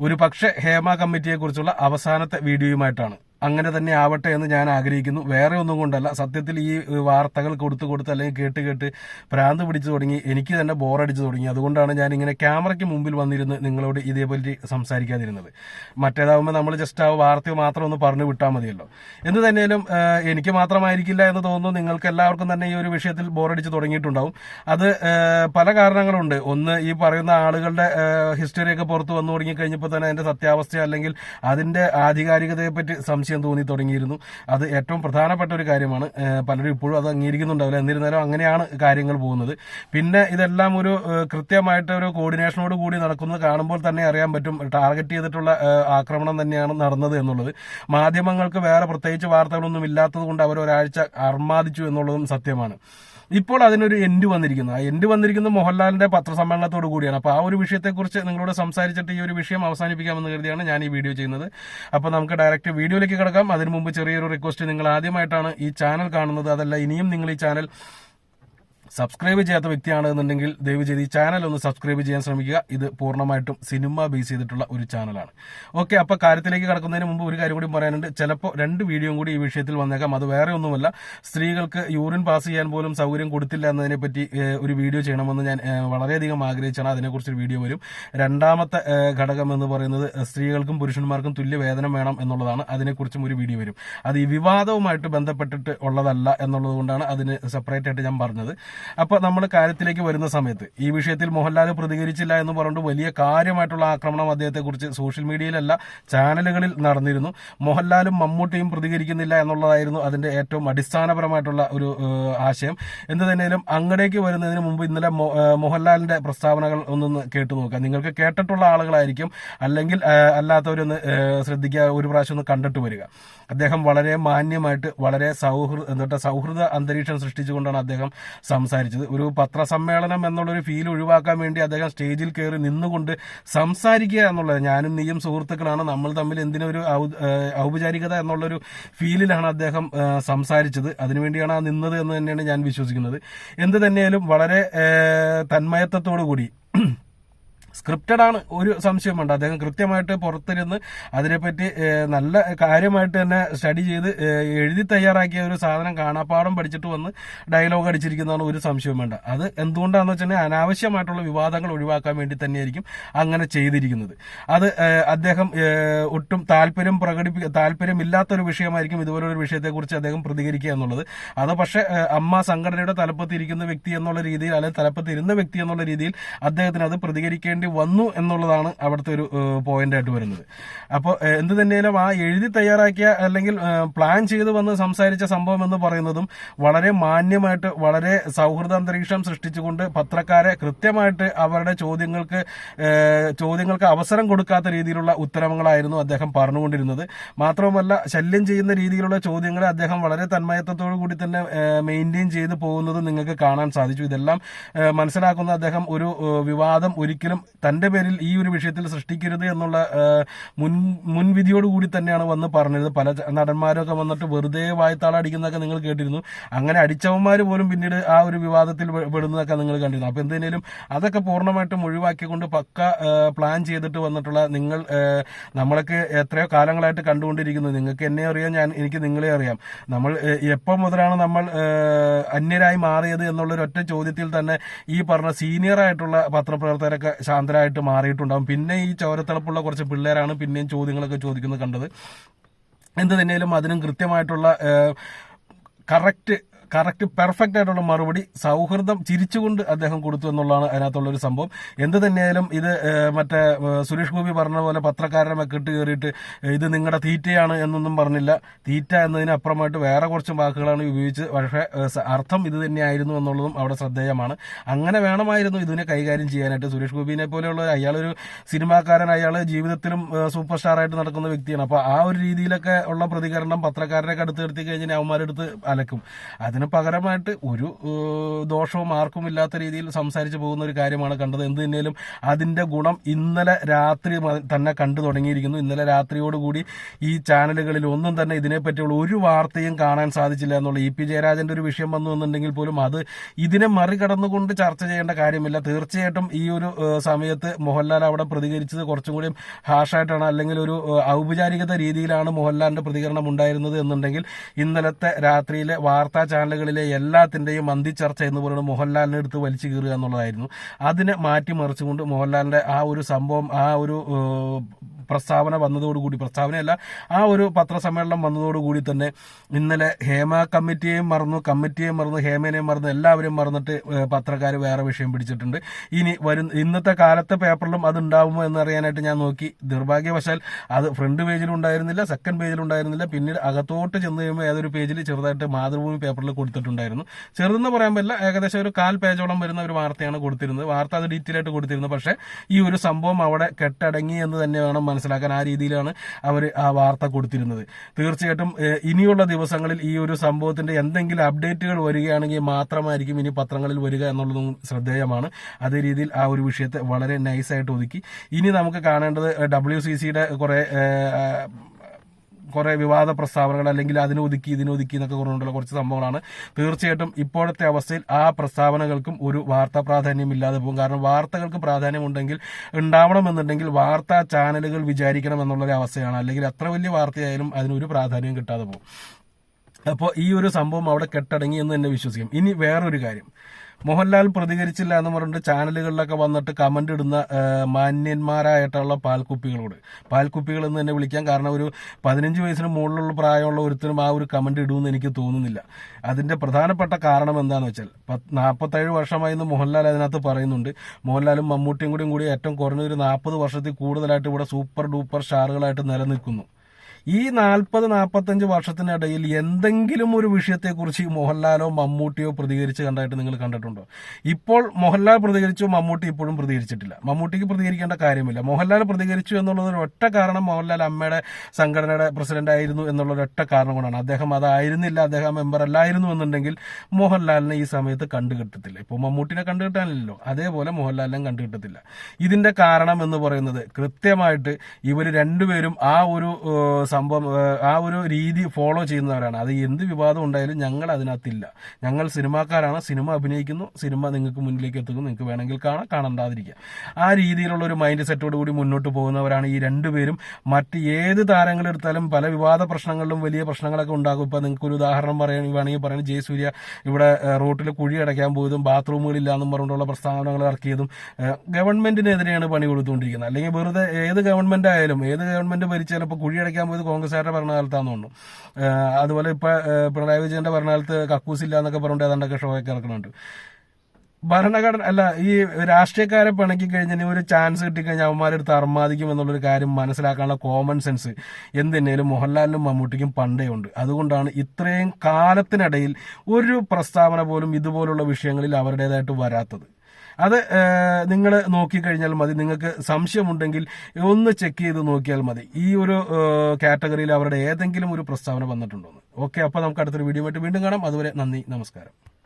ഒരു പക്ഷേ ഹേമ കമ്മിറ്റിയെക്കുറിച്ചുള്ള അവസാനത്തെ വീഡിയോയുമായിട്ടാണ്. അങ്ങനെ തന്നെ ആവട്ടെ എന്ന് ഞാൻ ആഗ്രഹിക്കുന്നു. വേറെ ഒന്നും കൊണ്ടല്ല. സത്യത്തിൽ ഈ വാർത്തകൾ കൊടുത്ത് കൊടുത്ത് അല്ലെങ്കിൽ കേട്ട് കേട്ട് ഭ്രാന്ത് പിടിച്ചു തുടങ്ങി എനിക്ക് തന്നെ ബോറടിച്ചു തുടങ്ങി. അതുകൊണ്ടാണ് ഞാൻ ഇങ്ങനെ ക്യാമറയ്ക്ക് മുമ്പിൽ വന്നിരുന്ന് നിങ്ങളോട് ഇതേപറ്റി സംസാരിക്കാതിരുന്നത്. മറ്റേതാവുമ്പോൾ നമ്മൾ ജസ്റ്റ് ആ വാർത്ത മാത്രം ഒന്ന് പറഞ്ഞു വിട്ടാൽ മതിയല്ലോ. എന്ന് തന്നെയാലും എനിക്ക് മാത്രമായിരിക്കില്ല എന്ന് തോന്നുന്നു. നിങ്ങൾക്ക് എല്ലാവർക്കും തന്നെ ഈ ഒരു വിഷയത്തിൽ ബോറടിച്ച് തുടങ്ങിയിട്ടുണ്ടാവും. അത് പല കാരണങ്ങളുണ്ട്. ഒന്ന് ഈ പറയുന്ന ആളുകളുടെ ഹിസ്റ്ററിയൊക്കെ പുറത്ത് വന്നു തുടങ്ങി തന്നെ അതിന്റെ സത്യാവസ്ഥ അല്ലെങ്കിൽ അതിന്റെ ആധികാരികതയെ പറ്റി സംശയം തോന്നി തുടങ്ങിയിരുന്നു. അത് ഏറ്റവും പ്രധാനപ്പെട്ട ഒരു കാര്യമാണ്. പലരും ഇപ്പോഴും അത് അംഗീകരിക്കുന്നുണ്ടാവില്ല. എന്നിരുന്നാലും അങ്ങനെയാണ് കാര്യങ്ങൾ പോകുന്നത്. പിന്നെ ഇതെല്ലാം ഒരു കൃത്യമായിട്ട് ഒരു കോർഡിനേഷനോട് കൂടി നടക്കുന്നത് കാണുമ്പോൾ തന്നെ അറിയാൻ പറ്റും. ടാർഗറ്റ് ചെയ്തിട്ടുള്ള ആക്രമണം തന്നെയാണ് നടന്നത് എന്നുള്ളത്. മാധ്യമങ്ങൾക്ക് വേറെ പ്രത്യേകിച്ച് വാർത്തകളൊന്നും ഇല്ലാത്തത് കൊണ്ട് അവർ ഒരാഴ്ച അർമാദിച്ചു എന്നുള്ളതും സത്യമാണ്. ഇപ്പോൾ അതിനൊരു എൻഡ് വന്നിരിക്കുന്നു. ആ എൻഡ് വന്നിരിക്കുന്നത് മോഹൻലാലിന്റെ പത്രസമ്മേളനത്തോടു കൂടിയാണ്. അപ്പോൾ ആ ഒരു വിഷയത്തെക്കുറിച്ച് നിങ്ങളോട് സംസാരിച്ചിട്ട് ഈ ഒരു വിഷയം അവസാനിപ്പിക്കാമെന്ന് കരുതിയാണ് ഞാൻ ഈ വീഡിയോ ചെയ്യുന്നത്. അപ്പോൾ നമുക്ക് ഡയറക്റ്റ് വീഡിയോയിലേക്ക് കിടക്കാം. അതിനു മുമ്പ് ചെറിയൊരു റിക്വസ്റ്റ് നിങ്ങൾ ആദ്യമായിട്ടാണ് ഈ ചാനൽ കാണുന്നത്. അതല്ല ഇനിയും നിങ്ങൾ ഈ ചാനൽ സബ്സ്ക്രൈബ് ചെയ്യാത്ത വ്യക്തിയാണ് എന്നുണ്ടെങ്കിൽ ദയവ് ചെയ്ത് ഈ ചാനൽ ഒന്ന് സബ്സ്ക്രൈബ് ചെയ്യാൻ ശ്രമിക്കുക. ഇത് പൂർണമായിട്ടും സിനിമ ബേസ് ചെയ്തിട്ടുള്ള ഒരു ചാനലാണ് ഓക്കെ അപ്പോൾ കാര്യത്തിലേക്ക് കടക്കുന്നതിന് മുമ്പ് ഒരു കാര്യം കൂടി പറയാനുണ്ട്. ചിലപ്പോൾ രണ്ട് വീഡിയോയും കൂടി ഈ വിഷയത്തിൽ വന്നേക്കാം. അത് വേറെ ഒന്നുമല്ല. സ്ത്രീകൾക്ക് യൂറിൻ പാസ് ചെയ്യാൻ പോലും സൗകര്യം കൊടുത്തില്ല എന്നതിനെ പറ്റി ഒരു വീഡിയോ ചെയ്യണമെന്ന് ഞാൻ വളരെയധികം ആഗ്രഹിച്ചാണ്. അതിനെക്കുറിച്ച് ഒരു വീഡിയോ വരും. രണ്ടാമത്തെ ഘടകം എന്ന് പറയുന്നത് സ്ത്രീകൾക്കും പുരുഷന്മാർക്കും തുല്യ വേതനം വേണം എന്നുള്ളതാണ്. അതിനെക്കുറിച്ചും ഒരു വീഡിയോ വരും. അത് ഈ വിവാദവുമായിട്ട് ബന്ധപ്പെട്ടിട്ട് ഉള്ളതല്ല എന്നുള്ളത് കൊണ്ടാണ് അതിന് സെപ്പറേറ്റ് ആയിട്ട് ഞാൻ പറഞ്ഞത്. അപ്പോൾ നമ്മൾ കാര്യത്തിലേക്ക് വരുന്ന സമയത്ത് ഈ വിഷയത്തിൽ മോഹൻലാൽ പ്രതികരിച്ചില്ല എന്ന് പറഞ്ഞുകൊണ്ട് വലിയ കാര്യമായിട്ടുള്ള ആക്രമണം അദ്ദേഹത്തെക്കുറിച്ച് സോഷ്യൽ മീഡിയയിലല്ല ചാനലുകളിൽ നടന്നിരുന്നു. മോഹൻലാലും മമ്മൂട്ടിയും പ്രതികരിക്കുന്നില്ല എന്നുള്ളതായിരുന്നു അതിന്റെ ഏറ്റവും അടിസ്ഥാനപരമായിട്ടുള്ള ഒരു ആശയം. എന്ത് തന്നെയാലും അങ്ങടേക്ക് വരുന്നതിന് മുമ്പ് ഇന്നലെ മോഹൻലാലിന്റെ പ്രസ്താവനകൾ ഒന്നൊന്ന് കേട്ടു നോക്കാം. നിങ്ങൾക്ക് കേട്ടിട്ടുള്ള ആളുകളായിരിക്കും അല്ലെങ്കിൽ അല്ലാത്തവരൊന്ന് ശ്രദ്ധിക്കുക ഒരു പ്രാവശ്യം ഒന്ന് കണ്ടിട്ട് വരിക. അദ്ദേഹം വളരെ മാന്യമായിട്ട് വളരെ സൗഹൃദ എന്താ സൗഹൃദ അന്തരീക്ഷം സൃഷ്ടിച്ചുകൊണ്ടാണ് അദ്ദേഹം സംസാരിച്ചത്. ഒരു പത്രസമ്മേളനം എന്നുള്ളൊരു ഫീൽ ഒഴിവാക്കാൻ വേണ്ടി അദ്ദേഹം സ്റ്റേജിൽ കയറി നിന്നുകൊണ്ട് സംസാരിക്കുക എന്നുള്ളത്. ഞാനും നീയും സുഹൃത്തുക്കളാണ്. നമ്മൾ തമ്മിൽ എന്തിനൊരു ഔപചാരികത എന്നുള്ളൊരു ഫീലിലാണ് അദ്ദേഹം സംസാരിച്ചത്. അതിനുവേണ്ടിയാണ് ആ നിന്നത് എന്ന് തന്നെയാണ് ഞാൻ വിശ്വസിക്കുന്നത്. എന്ത് തന്നെയാലും വളരെ തന്മയത്വത്തോടു കൂടി സ്ക്രിപ്റ്റഡ് ആണ് ഒരു സംശയം വേണ്ട അദ്ദേഹം കൃത്യമായിട്ട് പുറത്തിരുന്ന് അതിനെപ്പറ്റി നല്ല കാര്യമായിട്ട് തന്നെ സ്റ്റഡി ചെയ്ത് എഴുതി തയ്യാറാക്കിയ ഒരു സാധനം കാണാപ്പാടം പഠിച്ചിട്ട് വന്ന് ഡയലോഗ് അടിച്ചിരിക്കുന്നതാണ് ഒരു സംശയം വേണ്ട അത് എന്തുകൊണ്ടാണെന്ന് വെച്ചാൽ അനാവശ്യമായിട്ടുള്ള വിവാദങ്ങൾ ഒഴിവാക്കാൻ വേണ്ടി തന്നെയായിരിക്കും അങ്ങനെ ചെയ്തിരിക്കുന്നത്. അത് അദ്ദേഹം ഒട്ടും താല്പര്യം പ്രകടിപ്പി താല്പര്യമില്ലാത്തൊരു വിഷയമായിരിക്കും ഇതുപോലൊരു വിഷയത്തെക്കുറിച്ച് അദ്ദേഹം പ്രതികരിക്കുക എന്നുള്ളത്. അത് പക്ഷേ അമ്മ സംഘടനയുടെ തലപ്പത്തിരിക്കുന്ന വ്യക്തി എന്നുള്ള രീതിയിൽ അല്ലെങ്കിൽ തലപ്പത്തിരുന്ന വ്യക്തി എന്നുള്ള രീതിയിൽ അദ്ദേഹത്തിന് അത് പ്രതികരിക്കേണ്ടി വന്നു എന്നുള്ളതാണ് അവിടുത്തെ ഒരു പോയിന്റ് ആയിട്ട് വരുന്നത്. അപ്പോൾ എന്ത് തന്നെയാലും ആ എഴുതി തയ്യാറാക്കിയ അല്ലെങ്കിൽ പ്ലാൻ ചെയ്ത് വന്ന് സംസാരിച്ച സംഭവം എന്ന് പറയുന്നതും വളരെ മാന്യമായിട്ട് വളരെ സൗഹൃദ അന്തരീക്ഷം സൃഷ്ടിച്ചുകൊണ്ട് പത്രക്കാരെ കൃത്യമായിട്ട് അവരുടെ ചോദ്യങ്ങൾക്ക് ചോദ്യങ്ങൾക്ക് അവസരം കൊടുക്കാത്ത രീതിയിലുള്ള ഉത്തരങ്ങളായിരുന്നു അദ്ദേഹം പറഞ്ഞുകൊണ്ടിരുന്നത്. മാത്രവുമല്ല ശല്യം ചെയ്യുന്ന രീതിയിലുള്ള ചോദ്യങ്ങളെ അദ്ദേഹം വളരെ തന്മയത്വത്തോടു കൂടി തന്നെ മെയിന്റെയിൻ ചെയ്തു പോകുന്നത് നിങ്ങൾക്ക് കാണാൻ സാധിച്ചു. ഇതെല്ലാം മനസ്സിലാക്കുന്ന അദ്ദേഹം ഒരു വിവാദം ഒരിക്കലും തന്റെ പേരിൽ ഈ ഒരു വിഷയത്തിൽ സൃഷ്ടിക്കരുത് എന്നുള്ള മുൻ മുൻവിധിയോട് കൂടി തന്നെയാണ് വന്ന് പറഞ്ഞത്. പല നടന്മാരൊക്കെ വന്നിട്ട് വെറുതെ വായത്താളടിക്കുന്നതൊക്കെ നിങ്ങൾ കേട്ടിരുന്നു. അങ്ങനെ അടിച്ചവന്മാർ പോലും പിന്നീട് ആ ഒരു വിവാദത്തിൽ പെടുന്നതൊക്കെ നിങ്ങൾ കണ്ടിരുന്നു. അപ്പോൾ എന്തെങ്കിലും അതൊക്കെ പൂർണമായിട്ടും ഒഴിവാക്കിക്കൊണ്ട് പക്ക പ്ലാൻ ചെയ്തിട്ട് വന്നിട്ടുള്ള നിങ്ങൾ നമ്മളൊക്കെ എത്രയോ കാലങ്ങളായിട്ട് കണ്ടുകൊണ്ടിരിക്കുന്നു. നിങ്ങൾക്ക് എന്നെ അറിയാം ഞാൻ എനിക്ക് നിങ്ങളെ അറിയാം. നമ്മൾ എപ്പോൾ എപ്പം മുതലാണ് നമ്മൾ അന്യരായി മാറിയത് എന്നുള്ള ഒരു ഒറ്റ ചോദ്യത്തിൽ തന്നെ ഈ പറഞ്ഞ സീനിയർ ആയിട്ടുള്ള പത്രപ്രവർത്തകരൊക്കെ ശാന്തരായിട്ട് മാറിയിട്ടുണ്ടാകും പിന്നെ ഈ ചോരത്തിളപ്പുള്ള കുറച്ച് പിള്ളേരാണ് പിന്നെയും ചോദ്യങ്ങളൊക്കെ ചോദിക്കുന്നത് കണ്ടത്. എന്ത് തന്നെയാലും അതിനും കൃത്യമായിട്ടുള്ള കറക്റ്റ് കറക്റ്റ് പെർഫെക്റ്റ് ആയിട്ടുള്ള മറുപടി സൗഹൃദം ചിരിച്ചുകൊണ്ട് അദ്ദേഹം കൊടുത്തു എന്നുള്ളതാണ് അതിനകത്തുള്ള ഒരു സംഭവം. എന്ത് തന്നെയായാലും ഇത് മറ്റേ സുരേഷ് ഗോപി പറഞ്ഞ പോലെ പത്രക്കാരനെ കെട്ടി കയറിയിട്ട് ഇത് നിങ്ങളുടെ തീറ്റയാണ് എന്നൊന്നും പറഞ്ഞില്ല. തീറ്റ എന്നതിനപ്പുറമായിട്ട് വേറെ കുറച്ച് വാക്കുകളാണ് ഉപയോഗിച്ച് പക്ഷേ അർത്ഥം ഇത് തന്നെയായിരുന്നു എന്നുള്ളതും അവിടെ ശ്രദ്ധേയമാണ്. അങ്ങനെ വേണമായിരുന്നു ഇതിനെ കൈകാര്യം ചെയ്യാനായിട്ട്. സുരേഷ് ഗോപിനെ പോലെയുള്ള അയാളൊരു സിനിമാക്കാരൻ അയാൾ ജീവിതത്തിലും സൂപ്പർ സ്റ്റാർ ആയിട്ട് നടക്കുന്ന വ്യക്തിയാണ്. അപ്പോൾ ആ ഒരു രീതിയിലൊക്കെ ഉള്ള പ്രതികരണം പത്രക്കാരനെ അടുത്ത് നിർത്തി കഴിഞ്ഞാൽ അവന്മാരെടുത്ത് അലക്കും. അതിന് പകരമായിട്ട് ഒരു ദോഷവും ആർക്കും ഇല്ലാത്ത രീതിയിൽ സംസാരിച്ചു പോകുന്ന ഒരു കാര്യമാണ് കണ്ടത്. എന്ത് തന്നെയാലും അതിന്റെ ഗുണം ഇന്നലെ രാത്രി തന്നെ കണ്ടു തുടങ്ങിയിരിക്കുന്നു. ഇന്നലെ രാത്രിയോടുകൂടി ഈ ചാനലുകളിൽ ഒന്നും തന്നെ ഇതിനെപ്പറ്റിയുള്ള ഒരു വാർത്തയും കാണാൻ സാധിച്ചില്ല എന്നുള്ള ഇ പി ജയരാജന്റെ ഒരു വിഷയം വന്നു എന്നുണ്ടെങ്കിൽ പോലും അത് ഇതിനെ മറികടന്നുകൊണ്ട് ചർച്ച ചെയ്യേണ്ട കാര്യമില്ല. തീർച്ചയായിട്ടും ഈ ഒരു സമയത്ത് മോഹൻലാൽ അവിടെ പ്രതികരിച്ചത് കുറച്ചും കൂടി ഹാഷായിട്ടാണ് അല്ലെങ്കിൽ ഒരു ഔപചാരികത രീതിയിലാണ് മോഹൻലാലിന്റെ പ്രതികരണം ഉണ്ടായിരുന്നത് എന്നുണ്ടെങ്കിൽ ഇന്നലത്തെ രാത്രിയിലെ വാർത്താ ചാനലുകളിലെ എല്ലാത്തിന്റെയും അന്തിച്ചർച്ച എന്ന് പറയുന്നത് മോഹൻലാലിനെ എടുത്ത് വലിച്ചു കീറുക എന്നുള്ളതായിരുന്നു. അതിനെ മാറ്റിമറിച്ചുകൊണ്ട് മോഹൻലാലിന്റെ ആ ഒരു സംഭവം ആ ഒരു പ്രസ്താവന വന്നതോടുകൂടി പ്രസ്താവനയല്ല ആ ഒരു പത്രസമ്മേളനം വന്നതോടുകൂടി തന്നെ ഇന്നലെ ഹേമ കമ്മിറ്റിയെയും മറന്നു കമ്മിറ്റിയെയും മറന്നു ഹേമേനെയും മറന്നു എല്ലാവരും മറന്നിട്ട് പത്രക്കാർ വേറെ വിഷയം പിടിച്ചിട്ടുണ്ട്. ഇനി വരും ഇന്നത്തെ കാലത്തെ പേപ്പറിലും അത് ഉണ്ടാവുമോ എന്നറിയാനായിട്ട് ഞാൻ നോക്കി. നിർഭാഗ്യവശാൽ അത് ഫ്രണ്ട് പേജിലുണ്ടായിരുന്നില്ല സെക്കൻഡ് പേജിലുണ്ടായിരുന്നില്ല പിന്നീട് അകത്തോട്ട് ചെന്ന് കഴിയുമ്പോൾ ഏതൊരു പേജിൽ ചെറുതായിട്ട് മാതൃഭൂമി പേപ്പറിൽ കൊടുത്തിട്ടുണ്ടായിരുന്നു. ചെറുതെന്ന് പറയാൻ പറ്റില്ല ഏകദേശം ഒരു കാൽ പേജോളം വരുന്ന ഒരു വാർത്തയാണ് കൊടുത്തിരുന്നത്. വാർത്ത അത് ഡീറ്റെയിൽ ആയിട്ട് കൊടുത്തിരുന്നത്. പക്ഷേ ഈ ഒരു സംഭവം അവിടെ കെട്ടടങ്ങി എന്ന് തന്നെ വേണം മനസ്സിലാക്കാൻ ആ രീതിയിലാണ് അവർ ആ വാർത്ത കൊടുത്തിരുന്നത്. തീർച്ചയായിട്ടും ഇനിയുള്ള ദിവസങ്ങളിൽ ഈ ഒരു സംഭവത്തിന്റെ എന്തെങ്കിലും അപ്ഡേറ്റുകൾ വരികയാണെങ്കിൽ മാത്രമായിരിക്കും ഇനി പത്രങ്ങളിൽ വരിക എന്നുള്ളതും ശ്രദ്ധേയമാണ്. അതേ രീതിയിൽ ആ ഒരു വിഷയത്തെ വളരെ നൈസായിട്ട് ഒതുക്കി. ഇനി നമുക്ക് കാണേണ്ടത് ഡബ്ല്യു സി സിയുടെ കുറെ കുറെ വിവാദ പ്രസ്താവനകൾ അല്ലെങ്കിൽ അതിനൊതുക്കി ഇതിനൊതുക്കി എന്നൊക്കെ പറഞ്ഞുകൊണ്ടുള്ള കുറച്ച് സംഭവങ്ങളാണ്. തീർച്ചയായിട്ടും ഇപ്പോഴത്തെ അവസ്ഥയിൽ ആ പ്രസ്താവനകൾക്കും ഒരു വാർത്താ പ്രാധാന്യം ഇല്ലാതെ പോകും. കാരണം വാർത്തകൾക്ക് പ്രാധാന്യമുണ്ടെങ്കിൽ ഉണ്ടാവണമെന്നുണ്ടെങ്കിൽ വാർത്താ ചാനലുകൾ വിചാരിക്കണം എന്നുള്ളൊരു അവസ്ഥയാണ്. അല്ലെങ്കിൽ എത്ര വലിയ വാർത്തയായാലും അതിനൊരു പ്രാധാന്യം കിട്ടാതെ പോകും. അപ്പോൾ ഈ ഒരു സംഭവം അവിടെ കെട്ടടങ്ങി എന്ന് തന്നെ വിശ്വസിക്കും. ഇനി വേറൊരു കാര്യം. മോഹൻലാൽ പ്രതികരിച്ചില്ല എന്ന് പറഞ്ഞിട്ട് ചാനലുകളിലൊക്കെ വന്നിട്ട് കമന്റ് ഇടുന്ന മാന്യന്മാരായിട്ടുള്ള പാൽക്കുപ്പികളോട്. പാൽക്കുപ്പികൾ എന്ന് തന്നെ വിളിക്കാം. കാരണം ഒരു പതിനഞ്ച് വയസ്സിന് മുകളിലുള്ള പ്രായമുള്ള ഒരുത്തരും ആ ഒരു കമന്റ് ഇടുമെന്ന് എനിക്ക് തോന്നുന്നില്ല. അതിന്റെ പ്രധാനപ്പെട്ട കാരണം എന്താണെന്ന് വെച്ചാൽ പത്ത് നാൽപ്പത്തേഴ് വർഷമായി മോഹൻലാൽ അതിനകത്ത് പറയുന്നുണ്ട്. മോഹൻലാലും മമ്മൂട്ടിയും കൂടിയും കൂടി ഏറ്റവും കുറഞ്ഞൊരു നാൽപ്പത് വർഷത്തിൽ കൂടുതലായിട്ട് ഇവിടെ സൂപ്പർ ഡൂപ്പർ സ്റ്റാറുകളായിട്ട് നിലനിൽക്കുന്നു. ഈ നാൽപ്പത് നാൽപ്പത്തഞ്ച് വർഷത്തിനിടയിൽ എന്തെങ്കിലും ഒരു വിഷയത്തെക്കുറിച്ച് മോഹൻലാലോ മമ്മൂട്ടിയോ പ്രതികരിച്ച് കണ്ടായിട്ട് നിങ്ങൾ കണ്ടിട്ടുണ്ടോ? ഇപ്പോൾ മോഹൻലാൽ പ്രതികരിച്ചു മമ്മൂട്ടി ഇപ്പോഴും പ്രതികരിച്ചിട്ടില്ല. മമ്മൂട്ടിക്ക് പ്രതികരിക്കേണ്ട കാര്യമില്ല. മോഹൻലാൽ പ്രതികരിച്ചു എന്നുള്ളത് ഒറ്റ കാരണം മോഹൻലാൽ അമ്മയുടെ സംഘടനയുടെ പ്രസിഡന്റ് ആയിരുന്നു എന്നുള്ള ഒറ്റ കാരണം കൊണ്ടാണ്. അദ്ദേഹം അതായിരുന്നില്ല അദ്ദേഹം മെമ്പർ അല്ലായിരുന്നു എന്നുണ്ടെങ്കിൽ മോഹൻലാലിനെ ഈ സമയത്ത് കണ്ടുകിട്ടത്തില്ല. ഇപ്പോൾ മമ്മൂട്ടിനെ കണ്ടുകിട്ടാനില്ലല്ലോ. അതേപോലെ മോഹൻലാലിനെ കണ്ടുകിട്ടത്തില്ല. ഇതിന്റെ കാരണം എന്ന് പറയുന്നത് കൃത്യമായിട്ട് ഇവർ രണ്ടുപേരും ആ ഒരു സംഭവം ആ ഒരു രീതി ഫോളോ ചെയ്യുന്നവരാണ്. അത് എന്ത് വിവാദം ഉണ്ടായാലും ഞങ്ങൾ അതിനകത്തില്ല. ഞങ്ങൾ സിനിമാക്കാരാണ് സിനിമ അഭിനയിക്കുന്നു സിനിമ നിങ്ങൾക്ക് മുന്നിലേക്ക് എത്തുന്നു നിങ്ങൾക്ക് വേണമെങ്കിൽ കാണാം കാണണ്ടാതിരിക്കുക. ആ രീതിയിലുള്ള ഒരു മൈൻഡ് സെറ്റോട് കൂടി മുന്നോട്ട് പോകുന്നവരാണ് ഈ രണ്ടുപേരും മറ്റ് ഏത് താരങ്ങളെടുത്താലും പല വിവാദ പ്രശ്നങ്ങളിലും വലിയ പ്രശ്നങ്ങളൊക്കെ ഉണ്ടാകും. ഇപ്പൊ നിങ്ങൾക്ക് ഒരു ഉദാഹരണം പറയുകയാണെങ്കിൽ പറയുന്നത് ജയസൂര്യ ഇവിടെ റോട്ടിൽ കുഴി അടയ്ക്കാൻ പോയതും ബാത്റൂമുകളില്ല എന്നും പറഞ്ഞുകൊണ്ടുള്ള പ്രസ്താവനകൾ ഇറക്കിയതും ഗവൺമെന്റിനെതിരെയാണ് പണി കൊടുത്തുകൊണ്ടിരിക്കുന്നത്. അല്ലെങ്കിൽ വെറുതെ ഏത് ഗവൺമെന്റ് ആയാലും ഏത് ഗവൺമെന്റ് ഭരിച്ചാലും ഇപ്പോൾ കുഴി അടയ്ക്കാൻ പോയത് കോൺഗ്രസ്സുകാരുടെ ഭരണകാലത്താന്ന് തോന്നുന്നു. അതുപോലെ ഇപ്പൊ പിണറായി വിജയന്റെ ഭരണകാലത്ത് കക്കൂസില്ല എന്നൊക്കെ പറഞ്ഞിട്ട് ഏതാണ്ടൊക്കെ ഷോയൊക്കെ ഇറക്കുന്നുണ്ട് ഭരണഘടന അല്ല ഈ രാഷ്ട്രീയക്കാരെ പിണക്കി കഴിഞ്ഞാൽ ഒരു ചാൻസ് കിട്ടിക്കഴിഞ്ഞാൽ അവന്മാരെടുത്ത് അർമാദിക്കും എന്നുള്ളൊരു കാര്യം മനസ്സിലാക്കാനുള്ള കോമൺ സെൻസ് എന്തിനേലും മോഹൻലാലിനും മമ്മൂട്ടിക്കും പണ്ടേ ഉണ്ട്. അതുകൊണ്ടാണ് ഇത്രയും കാലത്തിനിടയിൽ ഒരു പ്രസ്താവന പോലും ഇതുപോലുള്ള വിഷയങ്ങളിൽ അവരുടേതായിട്ട് വരാത്തത്. അത് നിങ്ങൾ നോക്കിക്കഴിഞ്ഞാൽ മതി. നിങ്ങൾക്ക് സംശയമുണ്ടെങ്കിൽ ഒന്ന് ചെക്ക് ചെയ്ത് നോക്കിയാൽ മതി. ഈ ഒരു കാറ്റഗറിയിൽ അവരുടെ ഏതെങ്കിലും ഒരു പ്രസ്താവന വന്നിട്ടുണ്ടോ ഓക്കെ അപ്പോൾ നമുക്ക് അടുത്തൊരു വീഡിയോ ആയിട്ട് വീണ്ടും കാണാം. അതുവരെ നന്ദി നമസ്കാരം.